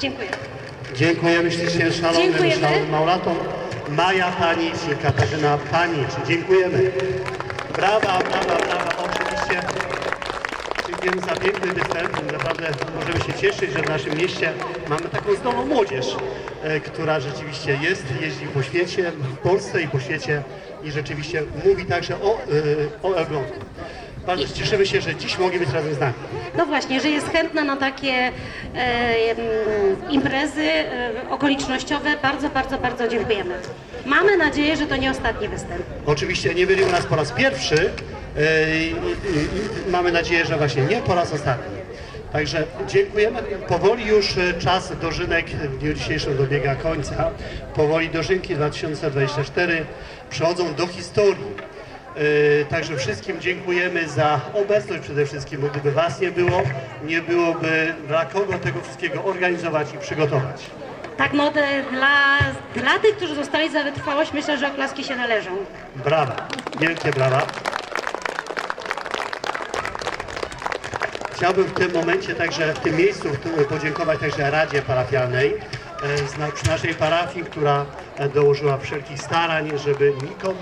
Dziękuję. Dziękujemy ślicznie szalonym, Dziękujemy. szalonym maulatom. Maja Panicz i Katarzyna Panicz. Dziękujemy. Brawa, brawa, brawa. Oczywiście dziękujemy za piękny występ. Naprawdę możemy się cieszyć, że w naszym mieście mamy taką zdolną młodzież, e, która rzeczywiście jest, jeździ po świecie, w Polsce i po świecie i rzeczywiście mówi także o, e, o Elblągu. Bardzo cieszymy się, że dziś mogli być razem z nami. No właśnie, że jest chętna na takie e, imprezy e, okolicznościowe. Bardzo, bardzo, bardzo dziękujemy. Mamy nadzieję, że to nie ostatni występ. Oczywiście nie byli u nas po raz pierwszy. I Mamy nadzieję, że właśnie nie po raz ostatni. Także dziękujemy. Powoli już e, czas dożynek w dniu dzisiejszym dobiega końca. Powoli dożynki 2024 przechodzą do historii. Yy, Także wszystkim dziękujemy za obecność przede wszystkim, bo gdyby Was nie było, nie byłoby dla kogo tego wszystkiego organizować i przygotować. Tak, no dla, dla tych, którzy zostali za wytrwałość, myślę, że oklaski się należą. Brawa, wielkie brawa. Chciałbym w tym momencie także w tym miejscu podziękować także Radzie Parafialnej e, z naszej parafii, która e, dołożyła wszelkich starań, żeby nikomu